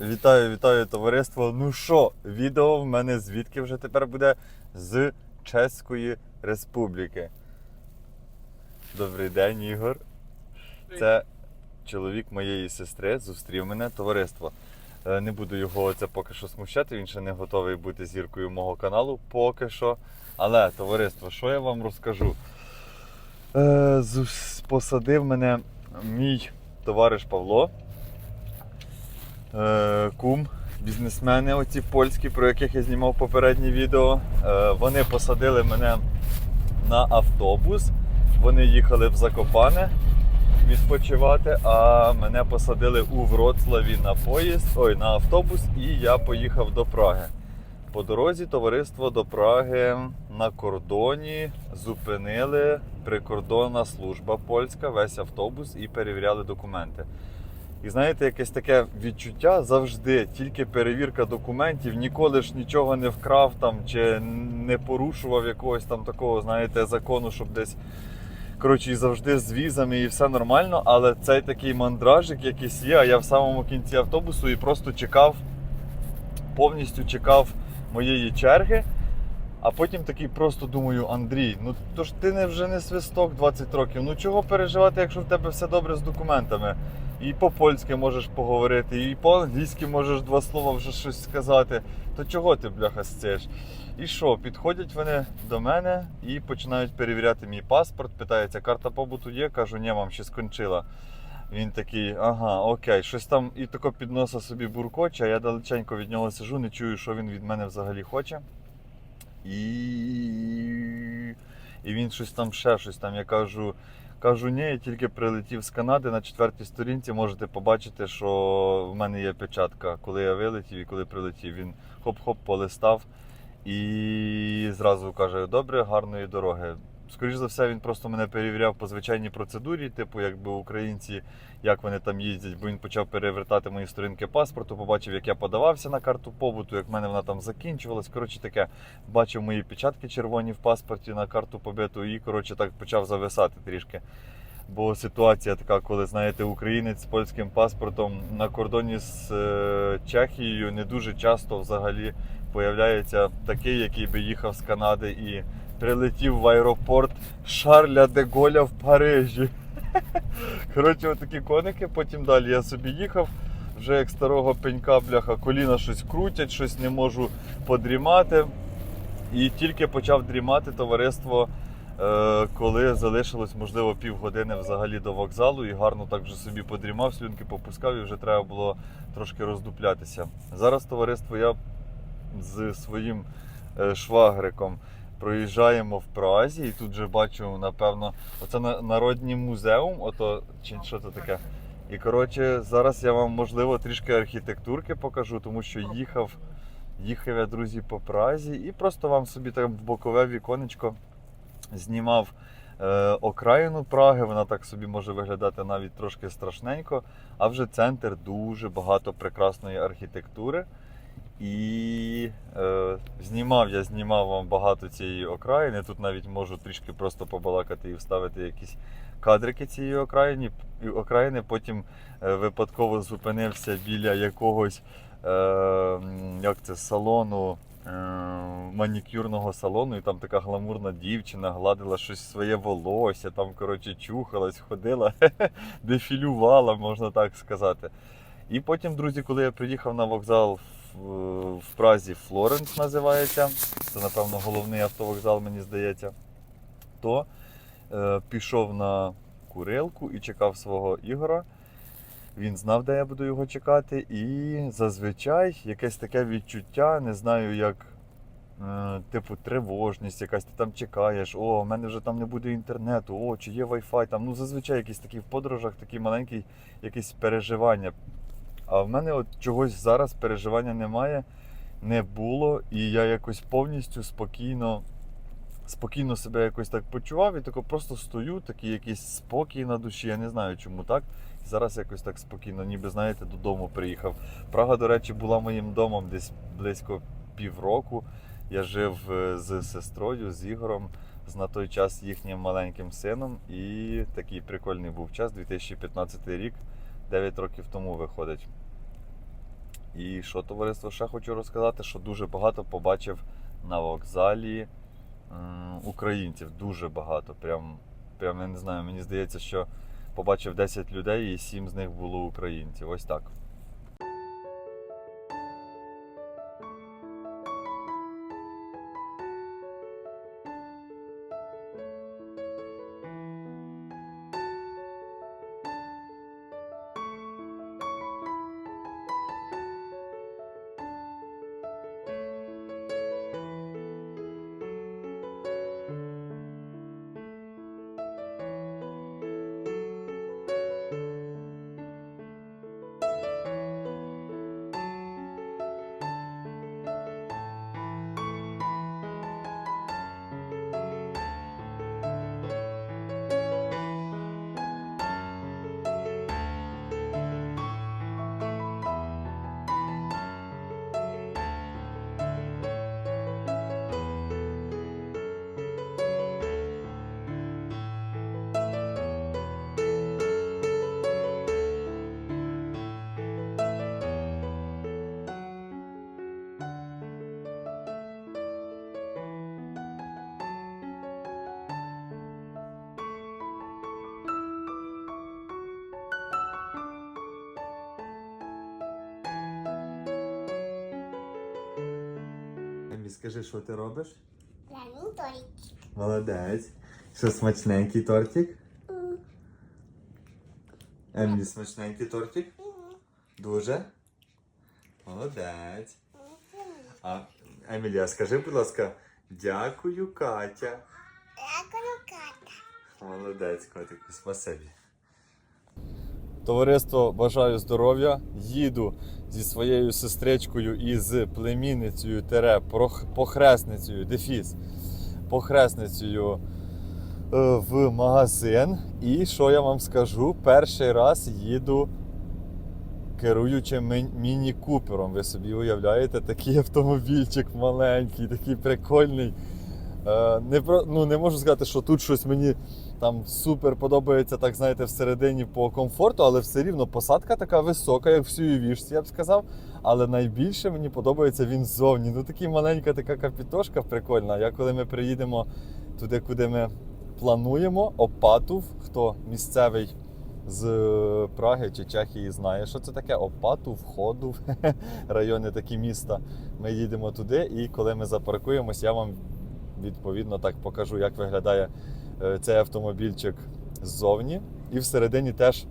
Вітаю, вітаю товариство. Ну що, відео в мене звідки вже тепер буде з Чеської Республіки. Добрий день, Ігор. Це чоловік моєї сестри, зустрів мене товариство. Е, Не буду його це поки що смущати, він ще не готовий бути зіркою мого каналу поки що. Але, товариство, що я вам розкажу? Е, Посадив мене мій товариш Павло е, кум, бізнесмени, оці польські, про яких я знімав попереднє відео. Е, вони посадили мене на автобус. Вони їхали в Закопане відпочивати, а мене посадили у Вроцлаві на поїзд, ой, на автобус, і я поїхав до Праги. По дорозі товариство до Праги на кордоні зупинили прикордонна служба польська, весь автобус і перевіряли документи. І знаєте, якесь таке відчуття завжди, тільки перевірка документів, ніколи ж нічого не вкрав там чи не порушував якогось там такого, знаєте, закону, щоб десь. Коротше, і завжди з візами і все нормально, але цей такий мандражик якийсь є, а я в самому кінці автобусу і просто чекав, повністю чекав моєї черги. А потім такий просто думаю, Андрій, ну то ж ти не вже не свисток 20 років. Ну чого переживати, якщо в тебе все добре з документами? І по-польськи можеш поговорити, і по-англійськи можеш два слова вже щось сказати. То чого ти, бляха, стєш? І що, підходять вони до мене і починають перевіряти мій паспорт, питаються, карта побуту є? Кажу, ні, вам ще скончила. Він такий, ага, окей, щось там і тако підноса собі буркоче, а я далеченько від нього сижу, не чую, що він від мене взагалі хоче. І, і він щось там ще щось там. Я кажу, кажу, ні, я тільки прилетів з Канади на четвертій сторінці. Можете побачити, що в мене є печатка, коли я вилетів і коли прилетів. Він хоп-хоп полистав і зразу каже: Добре, гарної дороги. Скоріше за все, він просто мене перевіряв по звичайній процедурі, типу, якби українці, як вони там їздять, бо він почав перевертати мої сторінки паспорту, побачив, як я подавався на карту побуту, як в мене вона там закінчувалась. Коротше таке, бачив мої печатки червоні в паспорті на карту побиту і коротше так почав зависати трішки. Бо ситуація така, коли знаєте, українець з польським паспортом на кордоні з е, Чехією не дуже часто взагалі появляється такий, який би їхав з Канади і прилетів в аеропорт Шарля де Голля в Парижі. Коротше, отакі коники. Потім далі я собі їхав. Вже як старого пенька, бляха, коліна щось крутять, щось не можу подрімати. І тільки почав дрімати товариство, е, коли залишилось, можливо, півгодини взагалі до вокзалу, і гарно так вже собі подрімав, слюнки попускав, і вже треба було трошки роздуплятися. Зараз товариство я з своїм е, швагриком проїжджаємо в Празі, і тут вже бачу, напевно, оце на- народний музеум, ото чи що це таке. І коротше, зараз я вам можливо трішки архітектурки покажу, тому що їхав, їхав я, друзі, по Празі, і просто вам собі там в бокове віконечко знімав е, окраїну Праги. Вона так собі може виглядати навіть трошки страшненько. А вже центр дуже багато прекрасної архітектури. І е, знімав я знімав вам багато цієї окраїни. Тут навіть можу трішки просто побалакати і вставити якісь кадрики цієї окраїни. і окраїни. Потім е, випадково зупинився біля якогось е, як це, салону, е, манікюрного салону, і там така гламурна дівчина гладила щось своє волосся, там, коротше, чухалась, ходила, дефілювала, можна так сказати. І потім, друзі, коли я приїхав на вокзал в, Празі Флоренс називається, це, напевно, головний автовокзал, мені здається, то е, пішов на курилку і чекав свого Ігора. Він знав, де я буду його чекати, і зазвичай якесь таке відчуття, не знаю, як е, типу тривожність, якась ти там чекаєш, о, в мене вже там не буде інтернету, о, чи є Wi-Fi. Там, ну зазвичай якісь такі в подорожах, такі маленькі якісь переживання. А в мене от чогось зараз переживання немає, не було, і я якось повністю спокійно, спокійно себе якось так почував і тако просто стою, такий якийсь спокій на душі. Я не знаю, чому так. Зараз якось так спокійно, ніби знаєте, додому приїхав. Прага, до речі, була моїм домом десь близько півроку. Я жив е, з сестрою, з Ігорем, з на той час їхнім маленьким сином. І такий прикольний був час, 2015 рік. 9 років тому виходить. І що товариство ще хочу розказати, що дуже багато побачив на вокзалі українців. Дуже багато. Прям, прям я не знаю, мені здається, що побачив 10 людей і 7 з них було українців. Ось так. Скажи, що ти робиш? Пряний тортик. Молодець. Що смачненький тортик? Емілі, смачненький тортик? Дуже? Молодець. А Емілі, а скажи, будь ласка, дякую, Катя. Дякую, Ката. Молодець, котику, спасибі. Товариство бажаю здоров'я. Їду зі своєю сестричкою і з племінницею тере похресницею, дефіс, похресницею е, в магазин. І що я вам скажу? Перший раз їду керуючим міні-купером. Ви собі уявляєте, такий автомобільчик маленький, такий прикольний. Е, Не, ну, не можу сказати, що тут щось мені там супер подобається, так знаєте, всередині по комфорту, але все рівно посадка така висока, як в Сюєвішці, я б сказав. Але найбільше мені подобається він ззовні. Ну такий маленька така капітошка прикольна. Я коли ми приїдемо туди, куди ми плануємо, Опатув, хто місцевий з е, Праги чи Чехії знає, що це таке Опатув, Ходув, райони такі міста. Ми їдемо туди, і коли ми запаркуємось, я вам відповідно так покажу, як виглядає е, цей автомобільчик ззовні. І всередині теж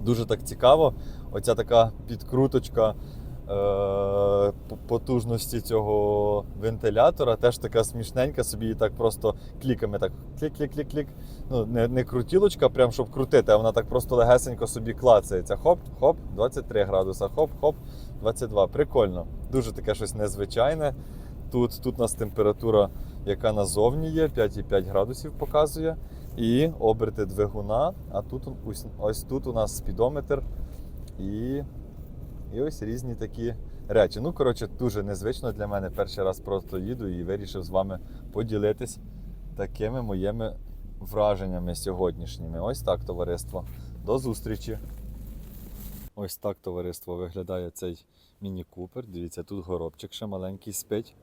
дуже так цікаво. Оця така підкруточка е, потужності цього вентилятора теж така смішненька, собі її так просто кліками так клік-клік-клік-клік. Ну, не, не крутілочка, прям щоб крутити, а вона так просто легесенько собі клацається. Хоп, хоп, 23 градуса, хоп, хоп, 22. Прикольно. Дуже таке щось незвичайне. Тут, тут у нас температура, яка назовні є, 5,5 градусів показує. І оберти двигуна. А тут ось, ось тут у нас спідометр і, і ось різні такі речі. Ну, коротше, дуже незвично для мене. Перший раз просто їду і вирішив з вами поділитись такими моїми враженнями сьогоднішніми. Ось так, товариство. До зустрічі! Ось так, товариство, виглядає цей міні-купер. Дивіться, тут горобчик ще маленький спить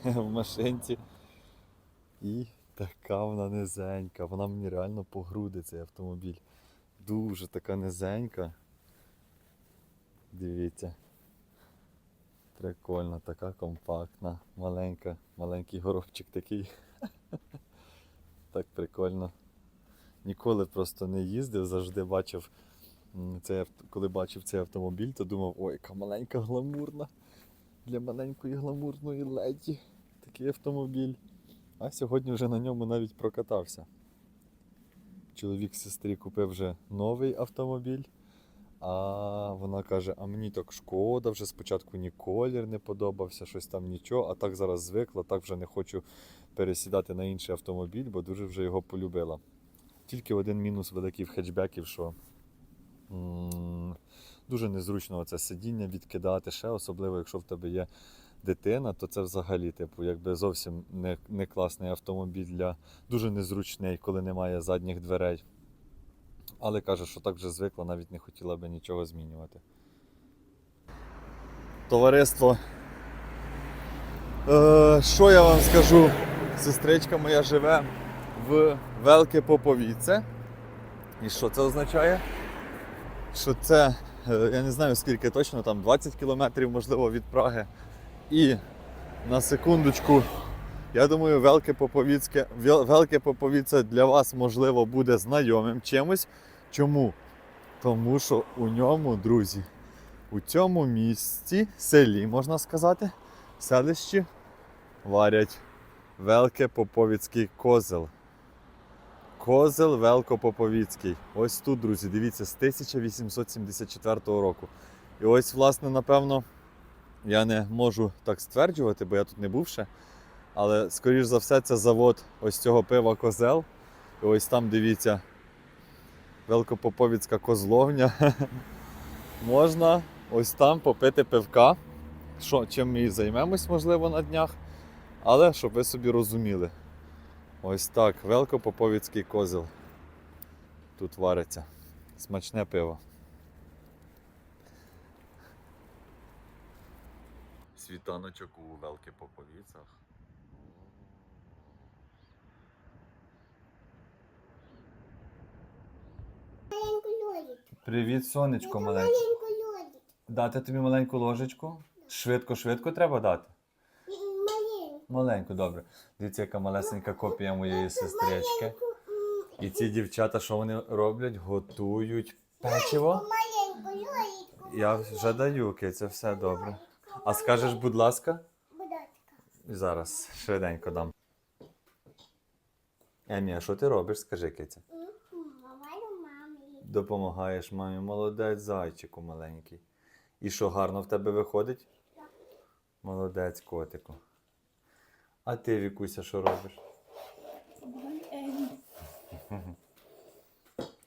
в машинці. І така вона низенька. Вона мені реально по груди цей автомобіль. Дуже така низенька. Дивіться. Прикольна, така компактна, маленька, маленький горобчик такий. Так прикольно. Ніколи просто не їздив, завжди бачив, цей, коли бачив цей автомобіль, то думав, ой, яка маленька гламурна. Для маленької гламурної леді такий автомобіль. А сьогодні вже на ньому навіть прокатався. Чоловік сестрі купив вже новий автомобіль, а вона каже: а мені так шкода, вже спочатку ні колір не подобався, щось там нічого, а так зараз звикла, так вже не хочу пересідати на інший автомобіль, бо дуже вже його полюбила. Тільки один мінус великий в хетчбеків, що м, дуже незручно це сидіння відкидати, ще особливо, якщо в тебе є дитина, то це взагалі, типу, якби зовсім не, не класний автомобіль для дуже незручний, коли немає задніх дверей. Але каже, що так вже звикла, навіть не хотіла би нічого змінювати. Товариство. Е, що я вам скажу? Сестричка моя живе в Велике Поповіце. І що це означає? Що це, я не знаю скільки точно, там 20 кілометрів, можливо, від Праги. І на секундочку, я думаю, Велике Поповіцьке, Велике Поповіце для вас, можливо, буде знайомим чимось. Чому? Тому що у ньому, друзі, у цьому місті, селі, можна сказати, селищі варять Великопоповіцький козел. Козел Велкопоповіцький. Ось тут, друзі, дивіться, з 1874 року. І ось, власне, напевно, я не можу так стверджувати, бо я тут не був ще. Але, скоріш за все, це завод ось цього пива козел. І ось там дивіться, Велкопоповіцька козловня. Можна ось там попити пивка. Що, чим ми і займемось, можливо, на днях. Але щоб ви собі розуміли. Ось так, Велкопоповіцький козел. Тут вариться. Смачне пиво. Світаночок у. Маленьку льодик. Привіт, сонечко маленьке. Дати тобі маленьку ложечку? Швидко, швидко треба дати. Маленьку. Добре. Дивіться, яка малесенька копія моєї сестрички. І ці дівчата, що вони роблять? Готують печиво. Я вже даю, Киця, все добре. А скажеш, будь ласка, Будочка. зараз швиденько дам. Емі, а що ти робиш? Скажи, Киця. Допомагаєш мамі, молодець, зайчику маленький. І що, гарно в тебе виходить? Молодець, котику. А ти, Вікуся, що робиш?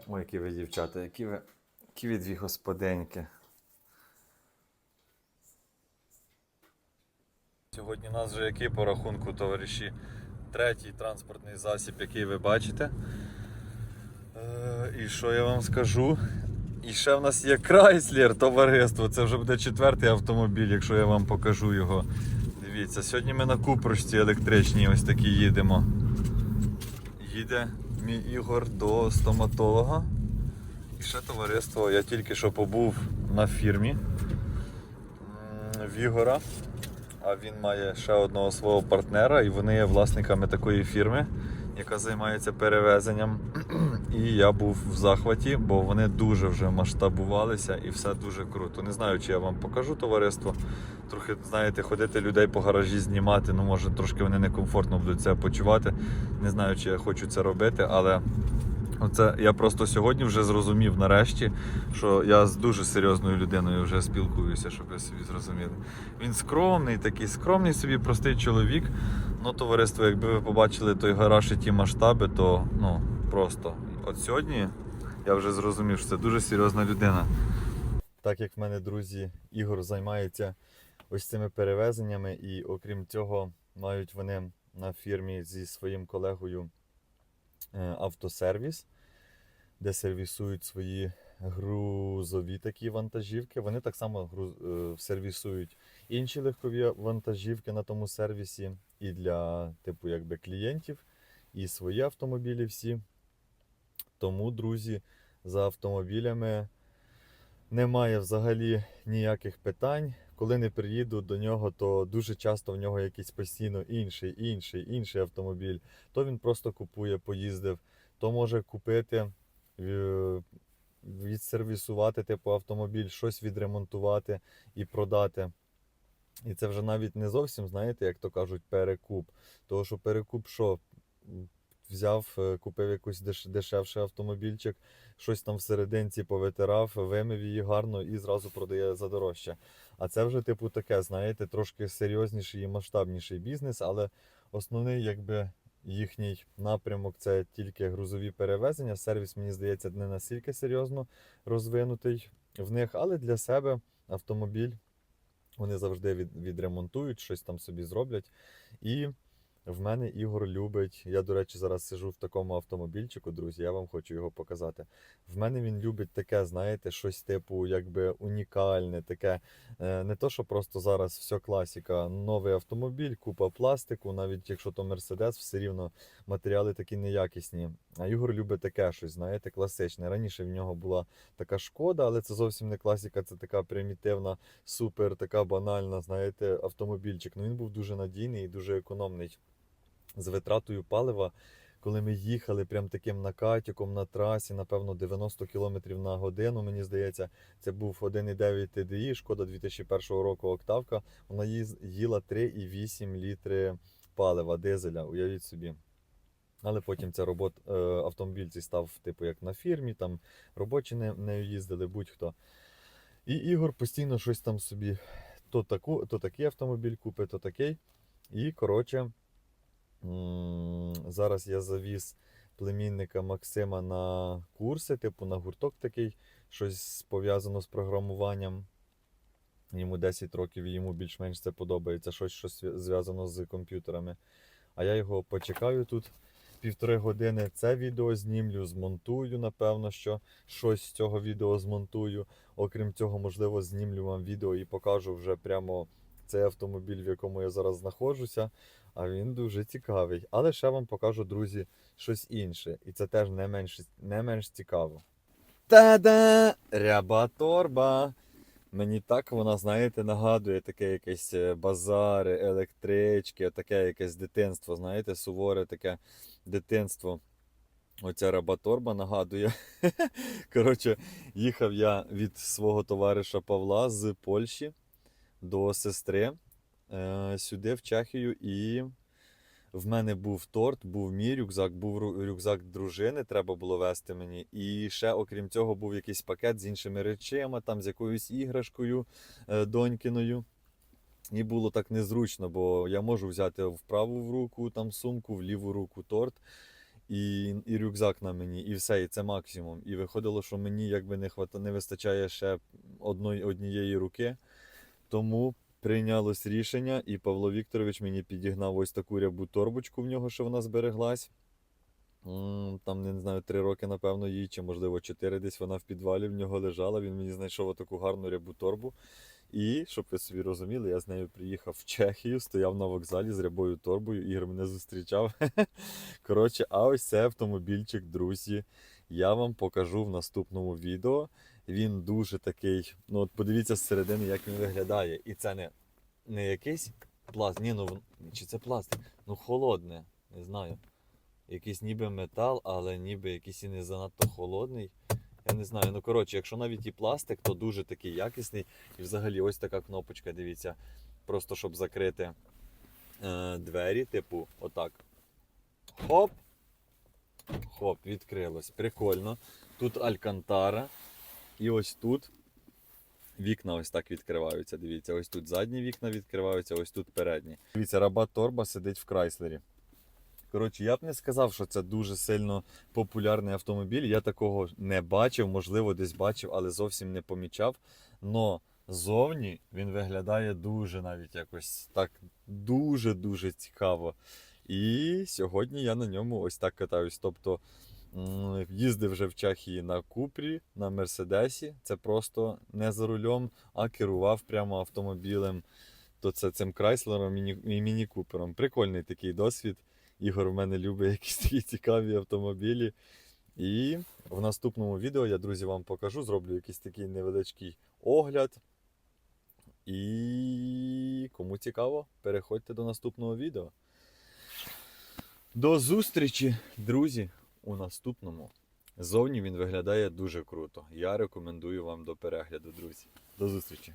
Ой, які ви дівчата, які ви, які ви дві господиньки. Сьогодні у нас вже який по рахунку, товариші? Третій транспортний засіб, який ви бачите. Е, і що я вам скажу? І ще в нас є Chrysler, товариство. Це вже буде четвертий автомобіль, якщо я вам покажу його. Дивіться, сьогодні ми на купручці електричній ось такі їдемо. Їде мій Ігор до стоматолога. І ще товариство, я тільки що побув на фірмі в Ігора. А він має ще одного свого партнера, і вони є власниками такої фірми, яка займається перевезенням. І я був в захваті, бо вони дуже вже масштабувалися і все дуже круто. Не знаю, чи я вам покажу товариство. Трохи, знаєте, ходити людей по гаражі знімати, ну може трошки вони некомфортно будуть себе почувати. Не знаю, чи я хочу це робити, але Оце я просто сьогодні вже зрозумів нарешті, що я з дуже серйозною людиною вже спілкуюся, щоб ви собі зрозуміли. Він скромний, такий скромний собі, простий чоловік. Ну, товариство, якби ви побачили той гараж і ті масштаби, то ну просто. От сьогодні я вже зрозумів, що це дуже серйозна людина. Так як в мене друзі, Ігор займається ось цими перевезеннями, і окрім цього, мають вони на фірмі зі своїм колегою е, автосервіс, де сервісують свої грузові такі вантажівки. Вони так само е, сервісують інші легкові вантажівки на тому сервісі і для типу якби клієнтів, і свої автомобілі всі. Тому, друзі, за автомобілями немає взагалі ніяких питань. Коли не приїду до нього, то дуже часто в нього якийсь постійно інший, інший, інший автомобіль. То він просто купує, поїздив, то може купити, е, відсервісувати типу автомобіль, щось відремонтувати і продати. І це вже навіть не зовсім, знаєте, як то кажуть, перекуп. Тому що перекуп що? Взяв, е, купив якийсь деш- дешевший автомобільчик, щось там всерединці повитирав, вимив її гарно і зразу продає за дорожче. А це вже, типу, таке, знаєте, трошки серйозніший і масштабніший бізнес, але основний, якби їхній напрямок це тільки грузові перевезення. Сервіс, мені здається, не настільки серйозно розвинутий в них, але для себе автомобіль вони завжди від, відремонтують, щось там собі зроблять. І В мене Ігор любить. Я, до речі, зараз сижу в такому автомобільчику, друзі. Я вам хочу його показати. В мене він любить таке, знаєте, щось типу, якби унікальне, таке. е, Не то, що просто зараз все класіка. Новий автомобіль, купа пластику, навіть якщо то Мерседес, все рівно матеріали такі неякісні. А Ігор любить таке щось, знаєте, класичне. Раніше в нього була така шкода, але це зовсім не класіка, це така примітивна, супер, така банальна, знаєте, автомобільчик. Ну він був дуже надійний і дуже економний з витратою палива. Коли ми їхали прям таким накатіком на трасі, напевно, 90 км на годину, мені здається, це був 1,9 TDI, шкода 2001 року октавка. Вона їла 3,8 літри палива, дизеля, уявіть собі. Але потім ця робот, е, автомобіль цей став, типу, як на фірмі, там робочі не, нею їздили, будь-хто. І Ігор постійно щось там собі, то, таку, то такий автомобіль купить, то такий. І, коротше, зараз я завіз племінника Максима на курси, типу на гурток такий, щось пов'язано з програмуванням. Йому 10 років, і йому більш-менш це подобається, щось, що зв'язано з комп'ютерами. А я його почекаю тут півтори години. Це відео знімлю, змонтую, напевно, що щось з цього відео змонтую. Окрім цього, можливо, знімлю вам відео і покажу вже прямо цей автомобіль, в якому я зараз знаходжуся. А він дуже цікавий. Але ще вам покажу, друзі, щось інше. І це теж не менш, не менш цікаво. Та-да! Ряба торба! Мені так вона, знаєте, нагадує таке якесь е, базари, електрички, таке якесь дитинство, знаєте, суворе таке дитинство. Оця рабаторба нагадує. Коротше, їхав я від свого товариша Павла з Польщі до сестри е, сюди, в Чехію, і в мене був торт, був мій рюкзак, був рюкзак дружини, треба було вести мені. І ще, окрім цього, був якийсь пакет з іншими речима, там з якоюсь іграшкою е, донькиною. І було так незручно, бо я можу взяти в праву в руку там сумку, в ліву руку торт і, і рюкзак на мені, і все, і це максимум. І виходило, що мені якби не хвата, не вистачає ще одної, однієї руки. Тому прийнялось рішення, і Павло Вікторович мені підігнав ось таку рябу торбочку в нього, що вона збереглась. Там, не знаю, три роки, напевно, їй, чи можливо чотири десь вона в підвалі в нього лежала. Він мені знайшов таку гарну рябу торбу. І, щоб ви собі розуміли, я з нею приїхав в Чехію, стояв на вокзалі з рябою торбою, Ігор мене зустрічав. Коротше, а ось цей автомобільчик, друзі, я вам покажу в наступному відео. Він дуже такий. Ну, от подивіться зсередини, як він виглядає. І це не, не якийсь пластик. Ні, ну чи це пластик? Ну, холодне, не знаю. Якийсь ніби метал, але ніби якийсь і не занадто холодний. Я не знаю. Ну, коротше, якщо навіть і пластик, то дуже такий якісний. І взагалі ось така кнопочка, дивіться. Просто щоб закрити е, двері, типу, отак. Хоп. Хоп, відкрилось. Прикольно. Тут алькантара. І ось тут вікна ось так відкриваються. Дивіться, ось тут задні вікна відкриваються, ось тут передні. Дивіться, рабат торба сидить в Крайслері. Коротше, я б не сказав, що це дуже сильно популярний автомобіль. Я такого не бачив, можливо, десь бачив, але зовсім не помічав. Но зовні він виглядає дуже навіть якось так дуже-дуже цікаво. І сьогодні я на ньому ось так катаюсь. Тобто їздив вже в Чехії на Купрі, на Мерседесі. Це просто не за рулем, а керував прямо автомобілем. То це цим Крайслером і міні-купером. Прикольний такий досвід. Ігор в мене любить якісь такі цікаві автомобілі. І в наступному відео я, друзі, вам покажу, зроблю якийсь такий невеличкий огляд. І кому цікаво, переходьте до наступного відео. До зустрічі, друзі, у наступному. Зовні він виглядає дуже круто. Я рекомендую вам до перегляду, друзі. До зустрічі!